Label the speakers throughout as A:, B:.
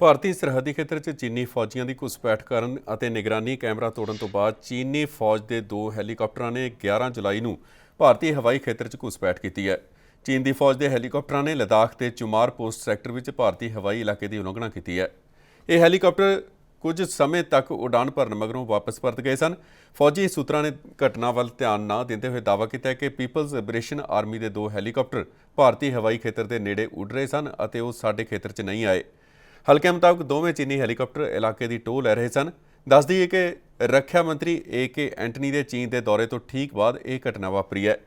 A: ਭਾਰਤੀ ਸਰਹੱਦੀ ਖੇਤਰ 'ਚ ਚੀਨੀ ਫੌਜੀਆਂ ਦੀ ਘੁਸਪੈਠ ਕਰਨ ਅਤੇ ਨਿਗਰਾਨੀ ਕੈਮਰਾ ਤੋੜਨ ਤੋਂ ਬਾਅਦ ਚੀਨੀ ਫੌਜ ਦੇ ਦੋ ਹੈਲੀਕਾਪਟਰਾਂ ਨੇ 11 ਜੁਲਾਈ ਨੂੰ ਭਾਰਤੀ ਹਵਾਈ ਖੇਤਰ 'ਚ ਘੁਸਪੈਠ ਕੀਤੀ ਹੈ। ਚੀਨ ਦੀ ਫੌਜ ਦੇ ਹੈਲੀਕਾਪਟਰਾਂ ਨੇ ਲਦਾਖ ਦੇ ਚੁਮਾਰ ਪੋਸਟ ਸੈਕਟਰ ਵਿੱਚ ਭਾਰਤੀ ਹਵਾਈ ਇਲਾਕੇ ਦੀ ਉਲੰਘਣਾ ਕੀਤੀ ਹੈ। ਇਹ ਹੈਲੀਕਾਪਟਰ ਕੁਝ ਸਮੇਂ ਤੱਕ ਉਡਾਨ ਭਰਨ ਮਗਰੋਂ ਵਾਪਸ ਪਰਤ ਗਏ ਸਨ। ਫੌਜੀ ਸੂਤਰਾਂ ਨੇ ਘਟਨਾ ਵੱਲ ਧਿਆਨ ਨਾ ਦਿੰਦੇ ਹੋਏ ਦਾਅਵਾ ਕੀਤਾ ਕਿ ਪੀਪਲਜ਼ ਲਿਬਰੇਸ਼ਨ ਆਰਮੀ ਦੇ ਦੋ ਹੈਲੀਕਾਪਟਰ ਭਾਰਤੀ ਹਵਾਈ ਖੇਤਰ ਦੇ ਨੇੜੇ ਉੱਡ ਰਹੇ ਸਨ ਅਤੇ ਉਹ ਸਾਡੇ ਖੇਤਰ 'ਚ ਨਹੀਂ ਆਏ। ਹਲਕੇ ਮੁਤਾਬਕ ਦੋਵੇਂ ਚੀਨੀ ਹੈਲੀਕਾਪਟਰ ਇਲਾਕੇ ਦੀ ਟੋਹ ਲੈ ਰਹੇ ਸਨ। ਦੱਸ ਦਈਏ ਕਿ ਰੱਖਿਆ ਮੰਤਰੀ ਏ ਕੇ ਐਂਟਨੀ ਦੇ ਚੀਨ ਦੇ ਦੌਰੇ ਤੋਂ ਠੀਕ ਬਾਅਦ ਇਹ ਘਟਨਾ ਵਾਪਰੀ ਹੈ।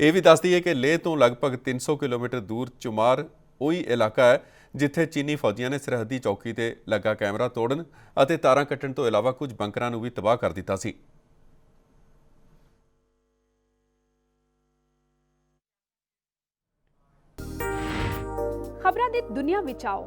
A: ਇਹ ਵੀ ਦੱਸ ਦਈਏ ਕਿ ਲੇਹ ਤੋਂ ਲਗਭਗ 300 ਕਿਲੋਮੀਟਰ ਦੂਰ ਚੁਮਾਰ ਉਹੀ ਇਲਾਕਾ ਹੈ, ਜਿੱਥੇ ਚੀਨੀ ਫੌਜੀਆਂ ਨੇ ਸਰਹੱਦੀ ਚੌਕੀ ਤੇ ਲੱਗਾ ਕੈਮਰਾ ਤੋੜਨ ਅਤੇ ਤਾਰਾਂ ਕੱਟਣ ਤੋਂ ਇਲਾਵਾ ਕੁਝ ਬੰਕਰਾਂ ਨੂੰ ਵੀ ਤਬਾਹ ਕਰ ਦਿੱਤਾ ਸੀ।
B: ਖਬਰਾਂ ਦੀ ਦੁਨੀਆ ਵਿੱਚ ਆਓ।